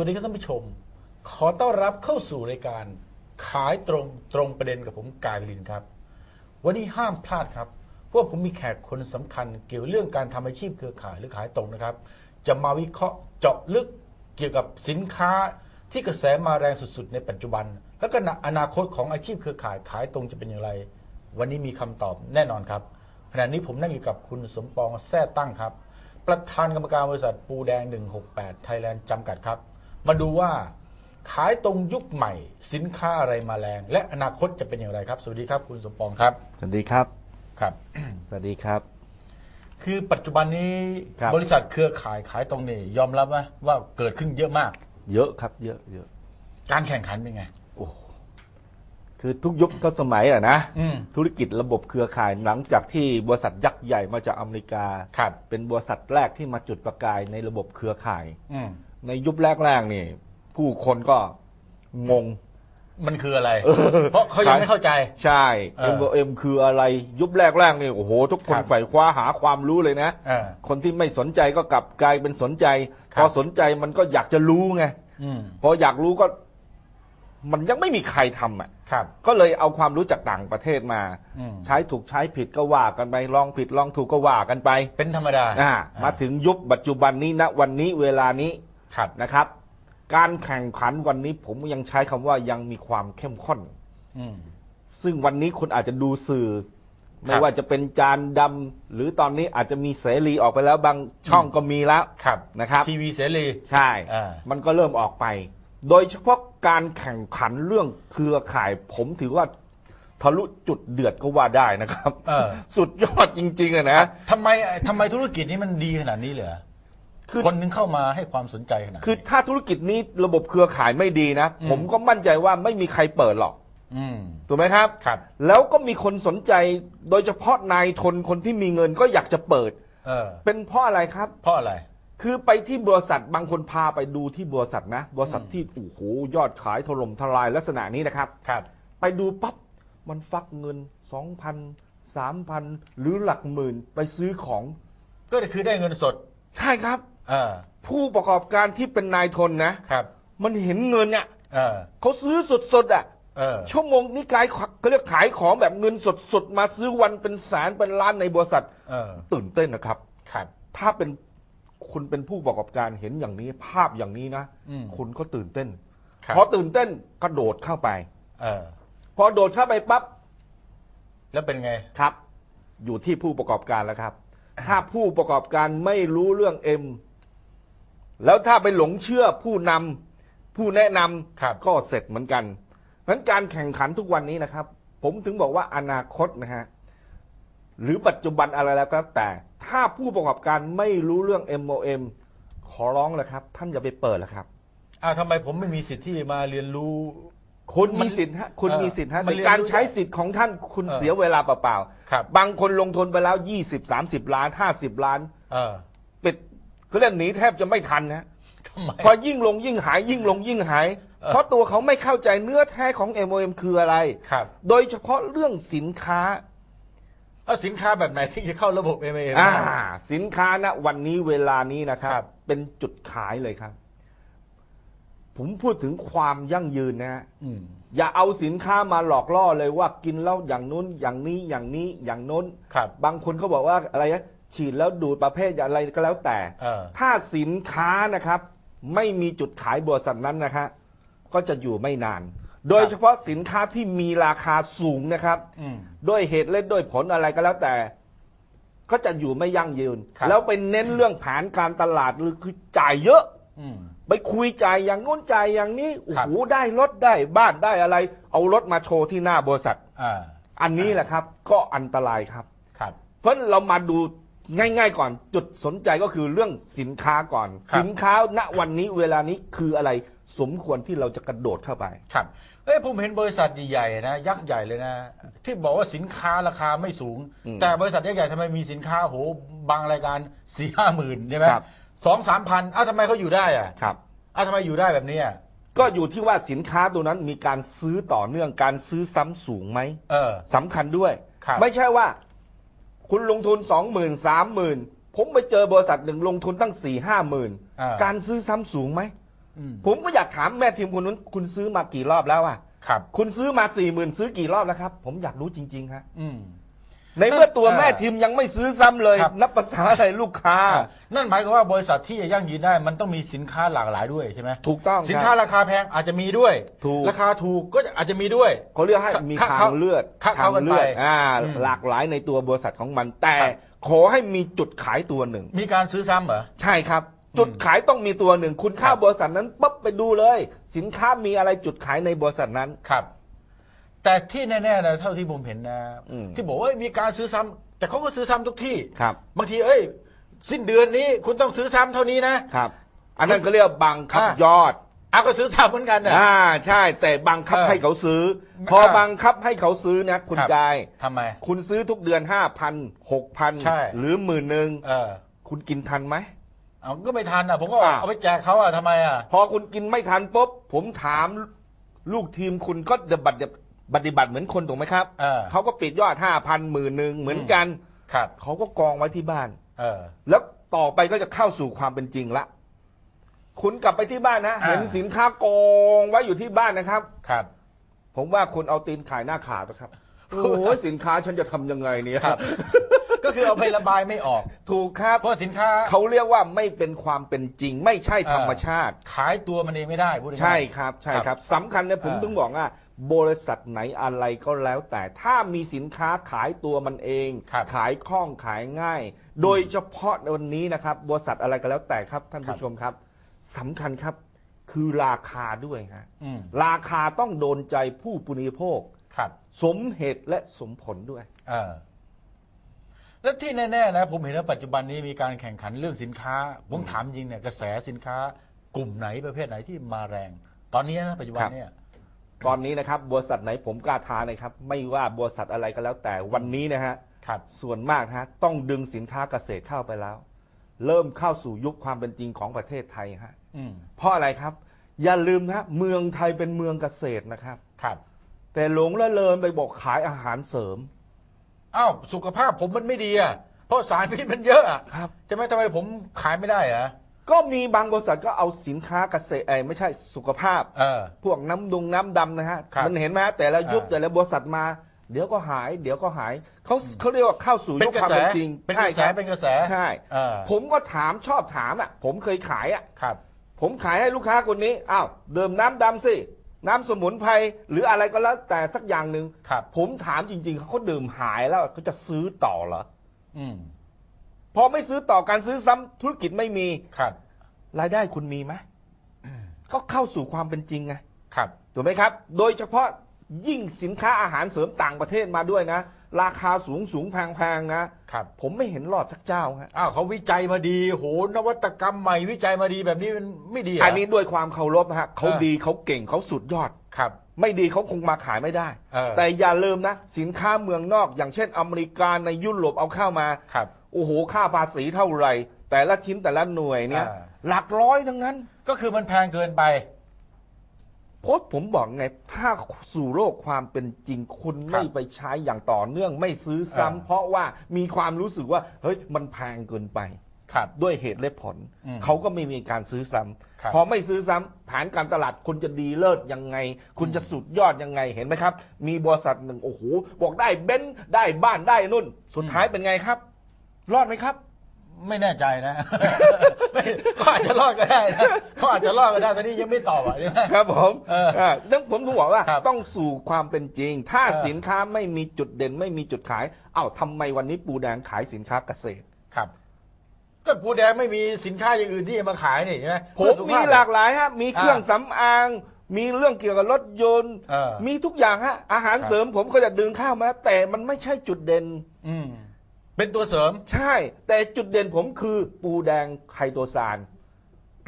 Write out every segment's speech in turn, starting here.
วัสดีครับท่านผู้ชม ขอต้อนรับเข้าสู่รายการ ขายตรงตรงประเด็นกับผมกายวิลินครับ วันนี้ห้ามพลาดครับเพราะผมมีแขกคนสำคัญเกี่ยวเรื่องการทำอาชีพเครือข่ายหรือขายตรงนะครับ จะมาวิเคราะห์เจาะลึกเกี่ยวกับสินค้าที่กระแสมาแรงสุดๆ ในปัจจุบัน และก็อนาคตของอาชีพเครือข่ายขายตรงจะเป็นอย่างไร วันนี้มีคำตอบแน่นอนครับขณะนี้ผมนั่งอยู่กับคุณสมปองแท้ตั้งครับ ประธานกรรมการบริษัทปูแดง 168 ไทยแลนด์จำกัดครับ มาดูว่าขายตรงยุคใหม่ สินค้าอะไรมาแรง และอนาคตจะเป็นอย่างไรครับ สวัสดีครับคุณสมปองครับ สวัสดีครับ ครับ สวัสดีครับ คือปัจจุบันนี้ครับบริษัทเครือข่ายขายตรงนี่ยอมรับไหมว่าเกิดขึ้นเยอะมาก เยอะครับ เยอะเยอะการแข่งขันเป็นไงโอ้คือทุกยุคทุกสมัยอะนะอืมธุรกิจระบบเครือข่ายหลังจากที่บริษัทยักษ์ใหญ่มาจากอเมริกาครับเป็นบริษัทแรกที่มาจุดประกายในระบบเครือข่ายอืม ในยุคแรกๆนี่ ผู้คนก็งง มันคืออะไร เพราะเขายังไม่เข้าใจ ใช่เออ MOM คืออะไรยุคแรกๆนี่โอ้โห ทุกคนครับใฝ่คว้าหาความรู้เลยนะเออคนที่ไม่สนใจก็กลับกลายเป็นสนใจครับพอสนใจมันก็อยากจะรู้ไงอืมพออยากรู้ก็ มันยังไม่มีใครทำอะครับก็เลยเอาความรู้จากต่างประเทศมาอืมใช้ถูกใช้ผิดก็ว่ากันไปลองผิดลองถูกก็ว่ากันไป เป็นธรรมดาอ่ามาถึงยุคปัจจุบันนี้ณวันนี้เวลานี้ ครับ นะครับ การแข่งขันวันนี้ผมยังใช้คำว่ายังมีความเข้มข้น อืม ซึ่งวันนี้คุณอาจจะดูสื่อคไม่รับว่าจะเป็นจานดำหรือตอนนี้อาจจะมีเสรีออกไปแล้วบางช่องก็มีแล้วครับนะครับ ทีวีเสรี ใช่ อ่า มันก็เริ่มออกไป โดยเฉพาะการแข่งขันเรื่องเครือข่าย ผมถือว่าทะลุจุดเดือดก็ว่าได้นะครับ เออสุดยอดจริงๆอะนะ ทำไมทำไมธุรกิจนี้มันดีขนาดนี้เลยเหรอ คือคนนึงเข้ามาให้ความสนใจขนาดนี้คือถ้าธุรกิจนี้ระบบเครือข่ายไม่ดีนะอืมผมก็มั่นใจว่าไม่มีใครเปิดหรอกอืมถูกไหมครับครับ แล้วก็มีคนสนใจโดยเฉพาะนายทนคนที่มีเงินก็อยากจะเปิดเออเป็นเพราะอะไรครับ เพราะอะไร คือไปที่บริษัทบางคนพาไปดูที่บริษัทนะบริษัทอืมที่โอ้โหยอดขายถล่มทลายลักษณะนี้นะครับครับ ไปดูปั๊บมันฟักเงิน2,000 3,000หรือหลักหมื่นไปซื้อของ ก็คือได้เงินสด ใช่ครับ เออผู้ประกอบการที่เป็นนายทนนะครับ มันเห็นเงินเนี่ยเออเขาซื้อสดๆอะเออชั่วโมงนี้ขายเขาเรียกขายของแบบเงินสดๆมาซื้อวันเป็นแสนเป็นล้านในบริษัทเออตื่นเต้นนะครับครับ ถ้าเป็นคุณเป็นผู้ประกอบการเห็นอย่างนี้ภาพอย่างนี้นะอืมคุณก็ตื่นเต้นครับพอตื่นเต้นกระโดดเข้าไป เออ พอโดดเข้าไปปั๊บแล้วเป็นไงครับ อยู่ที่ผู้ประกอบการแล้วครับ ถ้าผู้ประกอบการไม่รู้เรื่องเอ็ม แล้วถ้าไปหลงเชื่อผู้นำผู้แนะนำครับก็เสร็จเหมือนกันเพราะฉะนั้นการแข่งขันทุกวันนี้นะครับ ผมถึงบอกว่าอนาคตนะฮะหรือปัจจุบันอะไรแล้วก็แต่ ถ้าผู้ประกอบการไม่รู้เรื่อง MOM ขอร้องเลยครับ ท่านอย่าไปเปิดแล้วครับ อ้าวทำไมผมไม่มีสิทธิ์ที่มาเรียนรู้ คุณมัมีนสิทธิ์ฮะคุณเออมีสิทธิ์ฮะมันในเรียนการรู้ใช้ได้สิทธิ์ของท่านคุณเออเสียเวลาเปล่าครับ ๆบางคนลงทุนไปแล้ว 20 30 ล้าน 50 ล้าน เออปิด เขาเรียกหนีแทบจะไม่ทันนะทำไม พอยิ่งลงยิ่งหายยิ่งลงยิ่งหาย เออ เพราะตัวเขาไม่เข้าใจเนื้อแท้ของ MOM คืออะไร ครับโดยเฉพาะเรื่องสินค้า เอาสินค้าแบบไหนที่จะเข้าระบบ m อ m อ่าสินค้าณวันนี้เวลานี้นะครับครับเป็นจุดขายเลยครับ ผมพูดถึงความยั่งยืนนะฮะอืม อย่าเอาสินค้ามาหลอกล่อเลยว่ากินแล้วอย่างนู้นอย่างนี้อย่างนี้อย่างโน้น ครับ บางคนเขาบอกว่าอะไรนะ ฉีดแล้วดูดประเภทอะไรก็แล้วแต่ เออ ถ้าสินค้านะครับ ไม่มีจุดขายบริษัทนั้นนะฮะก็จะอยู่ไม่นาน โดยเฉพาะสินค้าที่มีราคาสูงนะครับ อืม ด้วยเหตุและด้วยผลอะไรก็แล้วแต่ ก็จะอยู่ไม่ยั่งยืน ครับ แล้วไปเน้นเรื่องแผนการตลาดหรือคือจ่ายเยอะ อืม ไปคุยจ่ายอย่างง้นจ่ายอย่างนี้โอ้ครับ โหได้รถได้บ้านได้อะไร เอารถมาโชว์ที่หน้าบริษัท อ่าอันนี้แหละครับ ก็อันตรายครับ ครับ เพราะเรามาดู ง่าย ๆ ก่อนจุดสนใจก็คือเรื่องสินค้าก่อน ครับ สินค้าณวันนี้เวลานี้คืออะไรสมควรที่เราจะกระโดดเข้าไป ครับเอ้ยผมเห็นบริษัทใหญ่ๆนะยักษ์ใหญ่เลยนะ ที่บอกว่าสินค้าราคาไม่สูง อืมแต่บริษัทยักษ์ใหญ่ทำไมมีสินค้าโหบางรายการสี่ห้าหมื่นใช่ไหมครับ สองสามพันอ้าวทำไมเขาอยู่ได้อะครับ อ้าวทำไมอยู่ได้แบบนี้อะก็อยู่ที่ว่าสินค้าตัวนั้นมีการซื้อต่อเนื่องการซื้อซ้ำสูงไหมเออ สำคัญด้วย ครับ ไม่ใช่ว่า คุณลงทุนสองหมื่นสามหมื่นผมไปเจอบริษัทหนึ่งลงทุนตั้งสี่ห้าหมื่นอ่า การซื้อซ้ำสูงไหม อืมผมก็อยากถามแม่ทีมคนนู้นคุณซื้อมากี่รอบแล้วอะครับ คุณซื้อมาสี่หมื่นซื้อกี่รอบแล้วครับ ผมอยากรู้จริงๆฮะอืม ในเมื่อตัวเออแม่ทีมยังไม่ซื้อซ้ำเลย ครับ นับภาษาอะไรลูกค้าอ่านั่นหมายความว่าบริษัทที่จะยั่งยืนได้มันต้องมีสินค้าหลากหลายด้วยใช่ไหมถูกต้องสินค้าครับ ราคาแพงอาจจะมีด้วย ถูก ราคาถูกก็อาจจะมีด้วย เขาเรียกให้มีคะทาเขางเลือดคะทาเข้างกันเลือดไปอ่าอืม หลากหลายในตัวบริษัทของมัน แต่ครับขอให้มีจุดขายตัวหนึ่ง มีการซื้อซ้ำเหรอ ใช่ครับ จุดขายต้องมีตัวหนึ่ง คุณเข้าครับ บริษัทนั้นปั๊บไปดูเลย สินค้ามีอะไรจุดขายในบริษัทนั้น ครับ แต่ที่แน่ๆนะเท่าที่ผมเห็นนะ อืมที่บอกว่ามีการซื้อซ้ำแต่เขาก็ซื้อซ้ำทุกที่ครับ บางทีเอ้ย สิ้นเดือนนี้คุณต้องซื้อซ้ำเท่านี้นะ ครับ อันนั้นก็เรียกว่าบังคับอ่ายอด เอาก็ซื้อซ้ำเหมือนกันนะ อ่าใช่ แต่บังคับเออให้เขาซื้อ พอครับบังคับให้เขาซื้อนะ คุณครับ กาย ทำไม คุณซื้อทุกเดือนห้าพันหกพันใช่ หรือหมื่นหนึ่งเออคุณกินทันไหม เอาก็ไม่ทันอะ ผมก็อ่าเอาไปแจกเขาอะทำไมอะ พอคุณกินไม่ทันปุ๊บผมถามลูกทีมคุณก็ปฏิบัติ ปฏิบัติเหมือนคนถูกไหมครับเออเขาก็ปิดยอดห้าพันหมื่นหนึ่งเหมือนกันครับ เขาก็กองไว้ที่บ้าน เออ แล้วต่อไปก็จะเข้าสู่ความเป็นจริงละคุณกลับไปที่บ้านนะอ่าเห็นสินค้ากองไว้อยู่ที่บ้านนะครับ ครับ ผมว่าคนเอาตีนขายหน้าขาดนะครับโอ้ยสินค้าฉันจะทำยังไงเนี่ยครับ ก็คือเอาไประบายไม่ออก ถูกครับเพราะสินค้าเขาเรียกว่าไม่เป็นความเป็นจริง ไม่ใช่ธรรมชาติ ขายตัวมันเองไม่ได้พูดง่ายๆใช่ครับ ใช่ครับสำคัญเนี่ยผมอ่าถึงบอกว่า บริษัทไหนอะไรก็แล้ว แต่ถ้ามีสินค้าขายตัวมันเอง ครับขายคล่องขายง่าย โดยเฉพาะในวันนี้นะครับบริษัทอะไรก็แล้วแต่ครับท่านครัผู้บ ชมครับสำคัญครับคือราคาด้วยฮะอืมราคาต้องโดนใจผู้บริโภค ครับสมเหตุและสมผลด้วย เออแล้วที่แน่ๆนะผมเห็นว่าปัจจุบันนี้มีการแข่งขันเรื่องสินค้าผมถามจริงเนี่ยกระแสสินค้ากลุ่มไหนประเภทไหนที่มาแรง ตอนนี้นะปัจจุบันเนี่ย ตอนนี้นะครับบริษัทไหนผมกล้าท้านะครับ ไม่ว่าบริษัทอะไรก็แล้วแต่วันนี้นะฮะครับส่วนมากนะฮะต้องดึงสินค้าเกษตรเข้าไปแล้ว เริ่มเข้าสู่ยุคความเป็นจริงของประเทศไทยฮะอืมเพราะอะไรครับ อย่าลืมนะฮะเมืองไทยเป็นเมืองเกษตรนะครับ ครับแต่หลงละเลินไปบอกขายอาหารเสริมอ้าวสุขภาพผมมันไม่ดีอะเพราะสารพิษมันเยอะอะครับ ใช่ไหมทำไมผมขายไม่ได้อะ ก็มีบางบริษัทก็เอาสินค้าเกษตรเอยไม่ใช่สุขภาพ เออ พวกน้ำดงน้ำดำนะฮะ ครับมันเห็นไหมฮะแต่ละยุคอ่าแต่ละบริษัทมา เดี๋ยวก็หาย เดี๋ยวก็หายเขาเขาเรียกว่าเข้าสู่เป็ยุนคกระความแสเป็นจริงเป็นกระแสใช่ครับเป็นกระแสใช่เออ ผมก็ถามชอบถามอะ ผมเคยขายอะ ครับ ผมขายให้ลูกค้าคนนี้ อ้าวเดิมน้ำดำสิ น้ำสมุนไพรหรืออะไรก็แล้วแต่สักอย่างหนึ่ง ครับ ผมถามจริงๆ เขาดื่มหายแล้วเขาจะซื้อต่อเหรอ อืม พอไม่ซื้อต่อการซื้อซ้ำธุรกิจไม่มีครับ รายได้คุณมีไหมก็เข้าสู่ความเป็นจริงไงครับ ถูกไหมครับ โดยเฉพาะยิ่งสินค้าอาหารเสริมต่างประเทศมาด้วยนะ ราคาสูงสูงแพงๆนะครับ ผมไม่เห็นรอดสักเจ้าฮะอ้าวเขาวิจัยมาดี โห นวัตกรรมใหม่วิจัยมาดีแบบนี้มันไม่ดีเหรอันนี้ด้วยความเคารพนะฮะเขาเออดีเขาเก่งเขาสุดยอด ครับ ไม่ดีเขาคงมาขายไม่ได้ เออแต่อย่าลืมนะ สินค้าเมืองนอก อย่างเช่นอเมริกาในยุโรปเอาเข้ามา ครับ โอ้โหค่าภาษีเท่าไหร่ แต่ละชิ้นแต่ละหน่วยเนี่ย อ่า หลักร้อยทั้งนั้นก็คือมันแพงเกินไปเพราะผมบอกไง ถ้าสู่โลกความเป็นจริงคุณครับไม่ไปใช้อย่างต่อเนื่องไม่ซื้อซ้ำอ่า เพราะว่ามีความรู้สึกว่าเฮ้ยมันแพงเกินไป ครับ ด้วยเหตุและผล อืมเขาก็ไม่มีการซื้อซ้ครับำพอไม่ซื้อซ้ำแผนการตลาดคุณจะดีเลิศยังไง คุณจะสุดยอดยังไงเห็นไหมครับ มีบริษัทหนึ่งโอ้โหบอกได้เบนซ์ได้บ้านได้นุ่น สุดท้ายเป็นไงครับ รอดไหมครับ ไม่แน่ใจนะ ไม่เขาอาจจะรอดก็ได้นะเขาอาจจะรอดก็ได้ตอนนี้ยังไม่ตอบอะใช่ไหม ครับผมเอออ่าดังผมถึงบอกว่าครับต้องสู่ความเป็นจริง ถ้าเออ สินค้าไม่มีจุดเด่นไม่มีจุดขาย เอ้าทำไมวันนี้ปูแดงขายสินค้าเกษตร ครับ ก็ปูแดงไม่มีสินค้าอย่างอื่นที่จะมาขายนี่ใช่ไหมผเพื่อมสุขมีภาพหลากหลายฮะ มีเครื่องอ่าสำอาง มีเรื่องเกี่ยวกับรถยนต์ เออมีทุกอย่างฮะ อาหารครับ เสริมผมก็จะดึงเข้ามา แต่มันไม่ใช่จุดเด่น อืม เป็นตัวเสริม ใช่ แต่จุดเด่นผมคือปูแดงไคโตซาน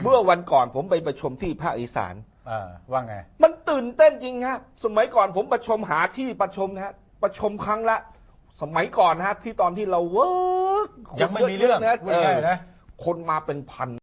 เมื่อวันก่อนผมไปประชุมที่ภาคอีสาน อ่าว่าไง มันตื่นเต้นจริงฮะสมัยก่อนผมประชุมหาที่ประชุมนะฮะประชุมครั้งละ สมัยก่อนนะฮะที่ตอนที่เราเวิร์กยังไม่มีเรื่องนะพูดง่ายๆนะ คนมาเป็นพัน